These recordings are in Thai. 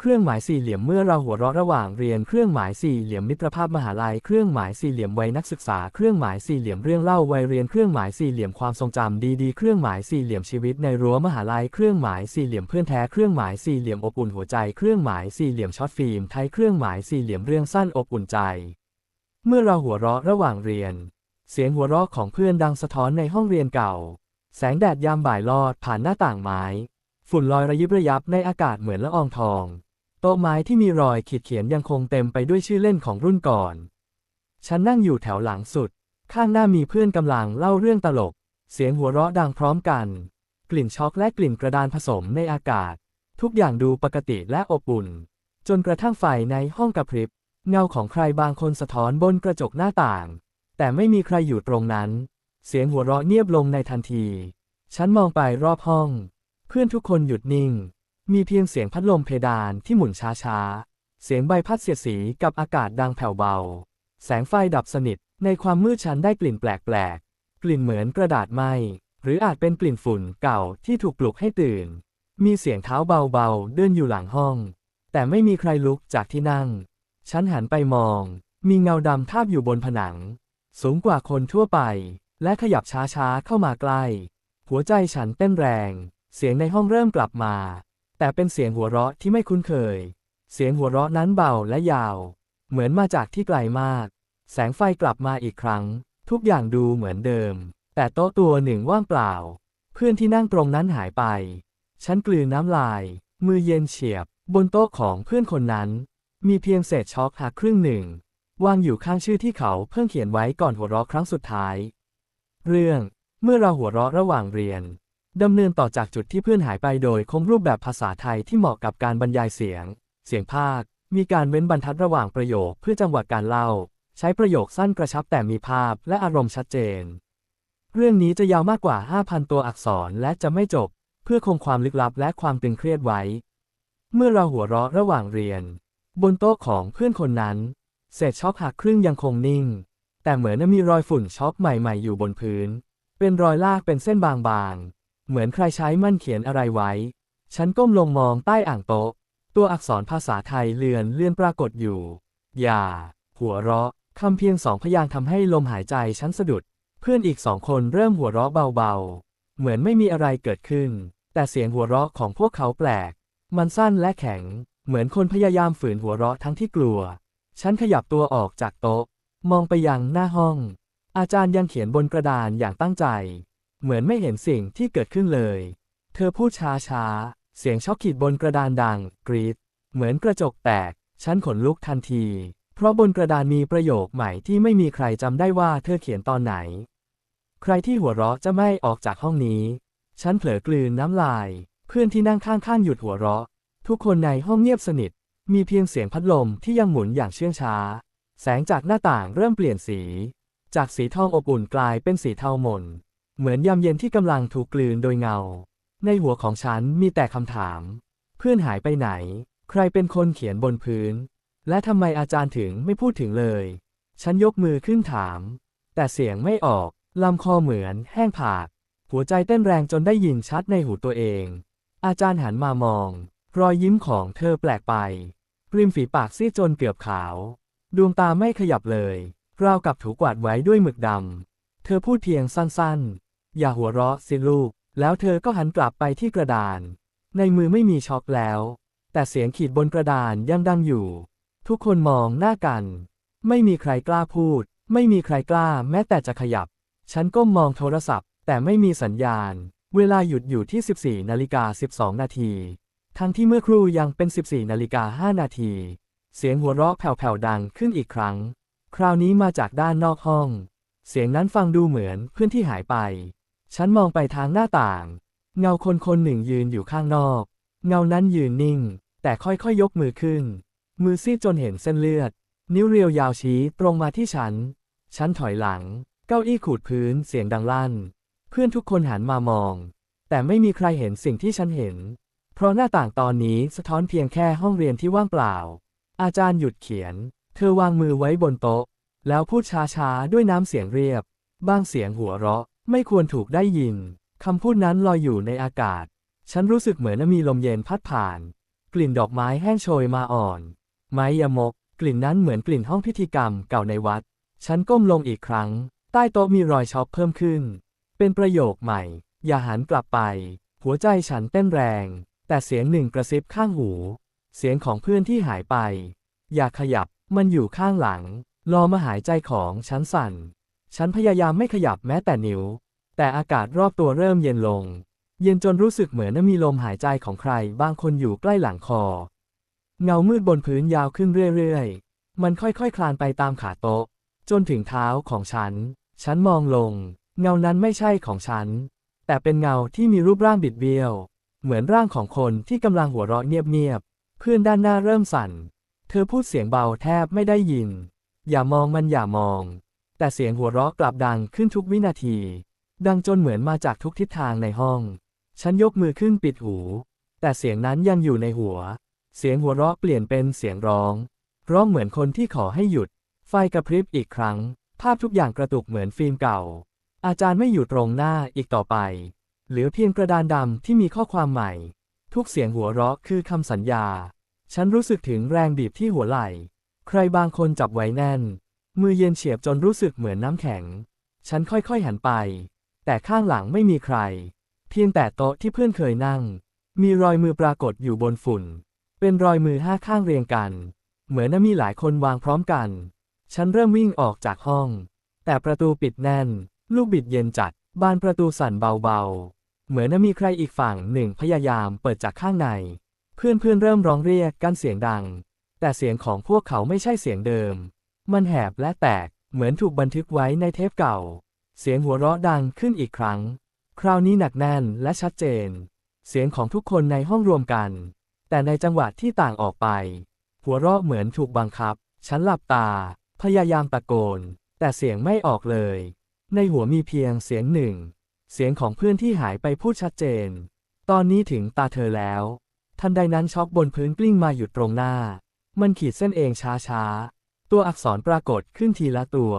เครื่องหมายสี่เหลี่ยมเมื่อเราหัวเราะระหว่างเรียนเครื่องหมายสี่เหลี่ยมมิตรภาพมหาลัยเครื่องหมายสี่เหลี่ยมวัยนักศึกษาเครื่องหมายสี่เหลี่ยมเรื่องเล่าวัยเรียนเครื่องหมายสี่เหลี่ยมความทรงจำดีๆเครื่องหมายสี่เหลี่ยมชีวิตในรั้วมหาลัยเครื่องหมายสี่เหลี่ยมเพื่อนแท้เครื่องหมายสี่เหลี่ยมอบอุ่นหัวใจเครื่องหมายสี่เหลี่ยมช็อตฟิล์มไทยเครื่องหมายสี่เหลี่ยมเรื่องสั้นอบอุ่นใจ เมื่อเราหัวเราะระหว่างเรียน เสียงหัวเราะของเพื่อนดังสะท้อนในห้องเรียนเก่า แสงแดดยามบ่ายลอดผ่านหน้าต่างไม้ ฝุ่นลอยระยิบระยับในอากาศเหมือนละอองทอง โต๊ะไม้ที่มีรอยขีดเขียนยังคงเต็มไปด้วยชื่อเล่นของรุ่นก่อน ฉันนั่งอยู่แถวหลังสุด ข้างหน้ามีเพื่อนกำลังเล่าเรื่องตลก เสียงหัวเราะดังพร้อมกัน กลิ่นช็อกและกลิ่นกระดานผสมในอากาศ ทุกอย่างดูปกติและอบอุ่น จนกระทั่งไฟในห้องกระพริบ เงาของใครบางคนสะท้อนบนกระจกหน้าต่าง แต่ไม่มีใครอยู่ตรงนั้น เสียงหัวเราะเงียบลงในทันที ฉันมองไปรอบห้อง เพื่อนทุกคนหยุดนิ่ง มีเพียงเสียงพัดลมเพดานที่หมุนช้าๆ เสียงใบพัดเสียดสีกับอากาศดังแผ่วเบา แสงไฟดับสนิท ในความมืดฉันได้กลิ่นแปลกๆ กลิ่นเหมือนกระดาษไหม หรืออาจเป็นกลิ่นฝุ่นเก่าที่ถูกปลุกให้ตื่น มีเสียงเท้าเบาๆ เดินอยู่หลังห้อง แต่ไม่มีใครลุกจากที่นั่ง ฉันหันไปมอง มีเงาดำทาบอยู่บนผนัง สูงกว่าคนทั่วไป และขยับช้าๆ เข้ามาใกล้ หัวใจฉันเต้นแรง เสียงในห้องเริ่มกลับมา แต่เป็นเสียงหัวเราะที่ไม่คุ้นเคย เสียงหัวเราะนั้นเบาและยาว เหมือนมาจากที่ไกลมาก แสงไฟกลับมาอีกครั้ง ทุกอย่างดูเหมือนเดิม แต่โต๊ะตัวหนึ่งว่างเปล่า เพื่อนที่นั่งตรงนั้นหายไป ฉันกลืนน้ำลาย มือเย็นเฉียบ บนโต๊ะของเพื่อนคนนั้น มีเพียงเศษช็อกหักครึ่งหนึ่ง วางอยู่ข้างชื่อที่เขาเพิ่งเขียนไว้ก่อนหัวเราะครั้งสุดท้าย เรื่อง เมื่อเราหัวเราะระหว่างเรียน ดำเนินต่อจากจุดที่เพื่อนหายไปโดยคงรูปแบบภาษาไทยที่เหมาะกับการบรรยายเสียง เสียงภาค มีการเว้นบรรทัดระหว่างประโยคเพื่อจังหวะการเล่า ใช้ประโยคสั้นกระชับแต่มีภาพและอารมณ์ชัดเจน เรื่องนี้จะยาวมากกว่า 5,000 ตัวอักษรและจะไม่จบ เพื่อคงความลึกลับและความตึงเครียดไว้ เมื่อเราหัวเราะระหว่างเรียน บนโต๊ะของเพื่อนคนนั้น เศษช็อกหักครึ่งยังคงนิ่ง แต่เหมือนมีรอยฝุ่นช็อกใหม่ ๆ อยู่บนพื้น เป็นรอยลากเป็นเส้นบางๆ เหมือนใครใช้มันเขียนอะไรไว้ ฉันก้มลงมองใต้อ่างโต๊ะ ตัวอักษรภาษาไทยเลือนเลื่อนปรากฏอยู่ อย่า หัวเราะคำเพียงสองพยางค์ทำให้ลมหายใจฉันสะดุด เพื่อนอีกสองคนเริ่มหัวเราะเบาๆ เหมือนไม่มีอะไรเกิดขึ้น แต่เสียงหัวเราะของพวกเขาแปลก มันสั้นและแข็ง เหมือนคนพยายามฝืนหัวเราะทั้งที่กลัว ฉันขยับตัวออกจากโต๊ะ มองไปยังหน้าห้อง อาจารย์ยังเขียนบนกระดานอย่างตั้งใจ เหมือนไม่เห็นสิ่งที่เกิดขึ้นเลย เธอพูดช้าๆเสียงช็อกขีดบนกระดานดัง กรีด เหมือนกระจกแตก ฉันขนลุกทันที เพราะบนกระดานมีประโยคใหม่ที่ไม่มีใครจำได้ว่าเธอเขียนตอนไหน ใครที่หัวเราะจะไม่ออกจากห้องนี้ ฉันเผลอกลืนน้ำลาย เพื่อนที่นั่งข้างๆหยุดหัวเราะ ทุกคนในห้องเงียบสนิท มีเพียงเสียงพัดลมที่ยังหมุนอย่างเชื่องช้า แสงจากหน้าต่างเริ่มเปลี่ยนสี จากสีทองอบอุ่นกลายเป็นสีเทาหม่น เหมือนยามเย็นที่กำลังถูกกลืนโดยเงา ในหัวของฉันมีแต่คำถาม เพื่อนหายไปไหน ใครเป็นคนเขียนบนพื้น และทำไมอาจารย์ถึงไม่พูดถึงเลย ฉันยกมือขึ้นถาม แต่เสียงไม่ออกลำคอเหมือนแห้งผาก หัวใจเต้นแรงจนได้ยินชัดในหูตัวเอง อาจารย์หันมามอง รอยยิ้มของเธอแปลกไปริมฝีปากซีดจนเกือบขาว ดวงตาไม่ขยับเลย ราวกับถูกกวาดไว้ด้วยหมึกดำ เธอพูดเพียงสั้นๆ อย่าหัวเราะสิลูก แล้วเธอก็หันกลับไปที่กระดาน ในมือไม่มีช็อกแล้ว แต่เสียงขีดบนกระดานยังดังอยู่ ทุกคนมองหน้ากัน ไม่มีใครกล้าพูด ไม่มีใครกล้าแม้แต่จะขยับ ฉันก้มมองโทรศัพท์ แต่ไม่มีสัญญาณ เวลาหยุดอยู่ที่ 14นาฬิกา12 นาที ทั้งที่เมื่อครู่ยังเป็น 14นาฬิกา5นาที เสียงหัวเราะแผ่วๆดังขึ้นอีกครั้ง คราวนี้มาจากด้านนอกห้องเสียงนั้นฟังดูเหมือนเพื่อนที่หายไป ฉันมองไปทางหน้าต่าง เงาคนคนหนึ่งยืนอยู่ข้างนอก เงานั้นยืนนิ่ง แต่ค่อยๆยยกมือขึ้น มือซีดจนเห็นเส้นเลือด นิ้วเรียวยาวชี้ตรงมาที่ฉัน ฉันถอยหลัง เก้าอี้ขูดพื้นเสียงดังลั่น เพื่อนทุกคนหันมามอง แต่ไม่มีใครเห็นสิ่งที่ฉันเห็น เพราะหน้าต่างตอนนี้สะท้อนเพียงแค่ห้องเรียนที่ว่างเปล่า อาจารย์หยุดเขียน เธอวางมือไว้บนโต๊ะ แล้วพูดช้าๆด้วยน้ำเสียงเรียบ บ้างเสียงหัวเราะ ไม่ควรถูกได้ยิน คำพูดนั้นลอยอยู่ในอากาศ ฉันรู้สึกเหมือนมีลมเย็นพัดผ่าน กลิ่นดอกไม้แห้งโชยมาอ่อน ไม้ยมก กลิ่นนั้นเหมือนกลิ่นห้องพิธีกรรมเก่าในวัด ฉันก้มลงอีกครั้ง ใต้โต๊ะมีรอยช็อปเพิ่มขึ้น เป็นประโยคใหม่ อย่าหันกลับไป หัวใจฉันเต้นแรง แต่เสียงหนึ่งกระซิบข้างหู เสียงของเพื่อนที่หายไป อย่าขยับ มันอยู่ข้างหลัง รอมาหายใจของฉันสั่น ฉันพยายามไม่ขยับแม้แต่นิ้ว แต่อากาศรอบตัวเริ่มเย็นลง เย็นจนรู้สึกเหมือนมีลมหายใจของใครบางคนอยู่ใกล้หลังคอ เงามืดบนพื้นยาวขึ้นเรื่อยๆ มันค่อยๆคคลานไปตามขาโต๊ะ จนถึงเท้าของฉัน ฉันมองลง เงานั้นไม่ใช่ของฉัน แต่เป็นเงาที่มีรูปร่างบิดเบี้ยว เหมือนร่างของคนที่กำลังหัวเราะเงียบๆ เพื่อนด้านหน้าเริ่มสั่น เธอพูดเสียงเบาแทบไม่ได้ยิน อย่ามองมันอย่ามอง แต่เสียงหัวเราะกลับดังขึ้นทุกวินาที ดังจนเหมือนมาจากทุกทิศทางในห้อง ฉันยกมือขึ้นปิดหู แต่เสียงนั้นยังอยู่ในหัว เสียงหัวเราะเปลี่ยนเป็นเสียงร้อง ร้องเหมือนคนที่ขอให้หยุด ไฟกระพริบอีกครั้ง ภาพทุกอย่างกระตุกเหมือนฟิล์มเก่า อาจารย์ไม่อยู่ตรงหน้าอีกต่อไป เหลือเพียงกระดานดำที่มีข้อความใหม่ ทุกเสียงหัวเราะคือคำสัญญา ฉันรู้สึกถึงแรงบีบที่หัวไหล่ ใครบางคนจับไว้แน่น มือเย็นเฉียบจนรู้สึกเหมือนน้ำแข็ง ฉันค่อยๆหันไป แต่ข้างหลังไม่มีใคร เพียงแต่โต๊ะที่เพื่อนเคยนั่ง มีรอยมือปรากฏอยู่บนฝุ่น เป็นรอยมือห้าข้างเรียงกัน เหมือนมีหลายคนวางพร้อมกัน ฉันเริ่มวิ่งออกจากห้อง แต่ประตูปิดแน่น ลูกบิดเย็นจัด บานประตูสั่นเบาๆ เหมือนมีใครอีกฝั่งหนึ่งพยายามเปิดจากข้างใน เพื่อนๆเริ่มร้องเรียกกันเสียงดัง แต่เสียงของพวกเขาไม่ใช่เสียงเดิม มันแหบและแตก เหมือนถูกบันทึกไว้ในเทปเก่า เสียงหัวเราะดังขึ้นอีกครั้ง คราวนี้หนักแน่นและชัดเจน เสียงของทุกคนในห้องรวมกัน แต่ในจังหวะที่ต่างออกไป หัวเราะเหมือนถูกบังคับ ฉันหลับตา พยายามตะโกน แต่เสียงไม่ออกเลย ในหัวมีเพียงเสียงหนึ่ง เสียงของเพื่อนที่หายไปพูดชัดเจน ตอนนี้ถึงตาเธอแล้ว ทันใดนั้นช็อกบนพื้นกลิ้งมาหยุดตรงหน้า มันขีดเส้นเองช้าๆ ตัวอักษรปรากฏขึ้นทีละตัว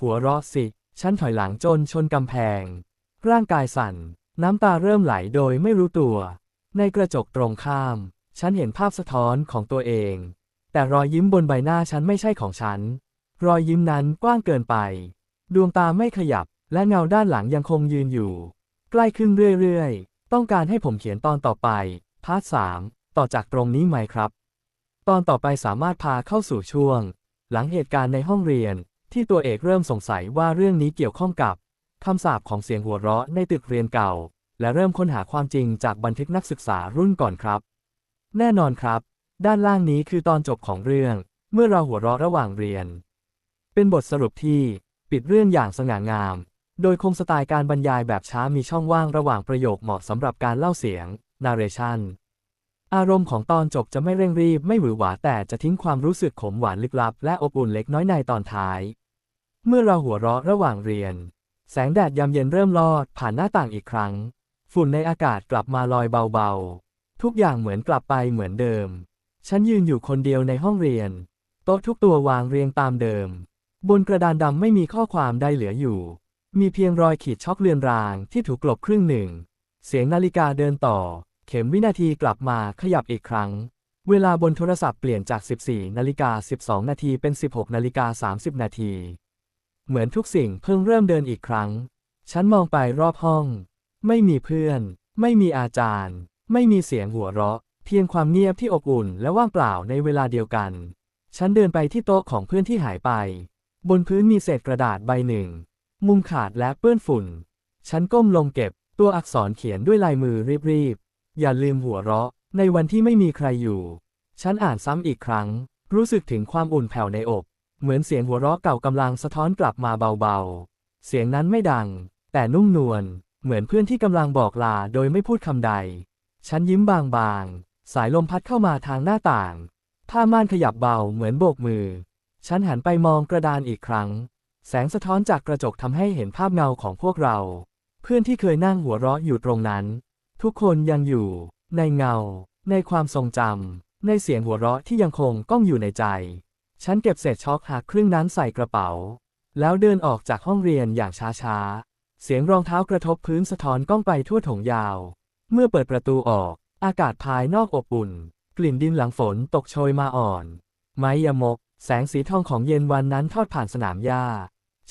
หัวเราะสิ ฉันถอยหลังจนชนกำแพง ร่างกายสั่น น้ำตาเริ่มไหลโดยไม่รู้ตัว ในกระจกตรงข้าม ฉันเห็นภาพสะท้อนของตัวเอง แต่รอยยิ้มบนใบหน้าฉันไม่ใช่ของฉัน รอยยิ้มนั้นกว้างเกินไป ดวงตาไม่ขยับ และเงาด้านหลังยังคงยืนอยู่ ใกล้ขึ้นเรื่อยๆ ต้องการให้ผมเขียนตอนต่อไป พาร์ทสามต่อจากตรงนี้ไหมครับ ตอนต่อไปสามารถพาเข้าสู่ช่วง หลังเหตุการณ์ในห้องเรียน ที่ตัวเอกเริ่มสงสัยว่าเรื่องนี้เกี่ยวข้องกับคำสาปของเสียงหัวเราะในตึกเรียนเก่า และเริ่มค้นหาความจริงจากบันทึกนักศึกษารุ่นก่อนครับ แน่นอนครับ ด้านล่างนี้คือตอนจบของเรื่อง เมื่อเราหัวเราะระหว่างเรียน เป็นบทสรุปที่ปิดเรื่องอย่างสง่างาม โดยคงสไตล์การบรรยายแบบช้ามีช่องว่างระหว่างประโยคเหมาะสำหรับการเล่าเสียง narration อารมณ์ของตอนจบจะไม่เร่งรีบไม่หวือหวาแต่จะทิ้งความรู้สึกขมหวานลึกลับ และอบอุ่นเล็กน้อยในตอนท้าย เมื่อเราหัวเราะระหว่างเรียน แสงแดดยามเย็นเริ่มลอดผ่านหน้าต่างอีกครั้ง ฝุ่นในอากาศกลับมาลอยเบาๆ ทุกอย่างเหมือนกลับไปเหมือนเดิม ฉันยืนอยู่คนเดียวในห้องเรียน โต๊ะทุกตัววางเรียงตามเดิม บนกระดานดำไม่มีข้อความใดเหลืออยู่ มีเพียงรอยขีดช็อกเลือนรางที่ถูกกลบครึ่งหนึ่ง เสียงนาฬิกาเดินต่อ เข็มวินาทีกลับมาขยับอีกครั้ง เวลาบนโทรศัพท์เปลี่ยนจาก 14 นาฬิกา 12 นาทีเป็น 16 นาฬิกา 30 นาที เหมือนทุกสิ่งเพิ่งเริ่มเดินอีกครั้ง ฉันมองไปรอบห้อง ไม่มีเพื่อน ไม่มีอาจารย์ ไม่มีเสียงหัวเราะ เพียงความเงียบที่อบอุ่นและว่างเปล่าในเวลาเดียวกัน ฉันเดินไปที่โต๊ะของเพื่อนที่หายไป บนพื้นมีเศษกระดาษใบหนึ่ง มุมขาดและเปื้อนฝุ่น ฉันก้มลงเก็บตัวอักษรเขียนด้วยลายมือรีบ อย่าลืมหัวเราะ ในวันที่ไม่มีใครอยู่ ฉันอ่านซ้ำอีกครั้ง รู้สึกถึงความอุ่นแผ่วในอก เหมือนเสียงหัวเราะเก่ากำลังสะท้อนกลับมาเบาๆ เสียงนั้นไม่ดัง แต่นุ่มนวล เหมือนเพื่อนที่กำลังบอกลาโดยไม่พูดคำใด ฉันยิ้มบางๆ สายลมพัดเข้ามาทางหน้าต่าง ผ้าม่านขยับเบาเหมือนโบกมือ ฉันหันไปมองกระดานอีกครั้ง แสงสะท้อนจากกระจกทำให้เห็นภาพเงาของพวกเรา เพื่อนที่เคยนั่งหัวเราะอยู่ตรงนั้น ทุกคนยังอยู่ ในเงา ในความทรงจำในเสียงหัวเราะที่ยังคงก้องอยู่ในใจ ฉันเก็บเศษช็อกหักครึ่งนั้นใส่กระเป๋า แล้วเดินออกจากห้องเรียนอย่างช้าๆ เสียงรองเท้ากระทบพื้นสะท้อนก้องไปทั่วถงยาว เมื่อเปิดประตูออก อากาศภายนอกอบอุ่น กลิ่นดินหลังฝนตกโชยมาอ่อน ไม้ยมก แสงสีทองของเย็นวันนั้นทอดผ่านสนามหญ้า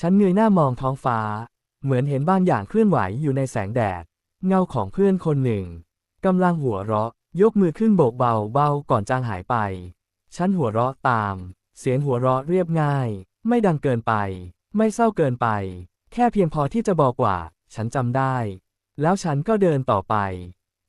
ฉันเงยหน้ามองท้องฟ้า เหมือนเห็นบางอย่างเคลื่อนไหวอยู่ในแสงแดด เงาของเพื่อนคนหนึ่งกำลังหัวเราะ ยกมือขึ้นโบกเบาๆก่อนจางหายไป ฉันหัวเราะตาม เสียงหัวเราะเรียบง่าย ไม่ดังเกินไป ไม่เศร้าเกินไป แค่เพียงพอที่จะบอกว่า ฉันจำได้ แล้วฉันก็เดินต่อไป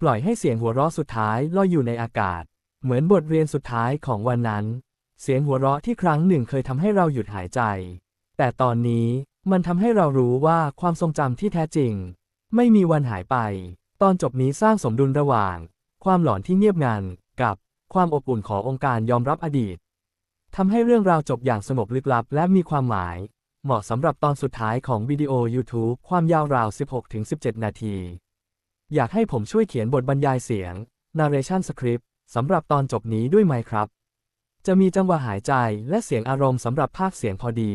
ปล่อยให้เสียงหัวเราะสุดท้ายลอยอยู่ในอากาศ เหมือนบทเรียนสุดท้ายของวันนั้น เสียงหัวเราะที่ครั้งหนึ่งเคยทำให้เราหยุดหายใจ แต่ตอนนี้มันทำให้เรารู้ว่าความทรงจำที่แท้จริง ไม่มีวันหายไป ตอนจบนี้สร้างสมดุลระหว่าง ความหลอนที่เงียบงันกับความอบอุ่นขององค์การยอมรับอดีตทำให้เรื่องราวจบอย่างสงบลึกลับและมีความหมาย เหมาะสำหรับตอนสุดท้ายของวิดีโอ YouTube ความยาวราว 16-17 นาที อยากให้ผมช่วยเขียนบทบรรยายเสียง narration script สำหรับตอนจบนี้ด้วยไหมครับ จะมีจังหวะหายใจและเสียงอารมณ์สำหรับภาคเสียงพอดี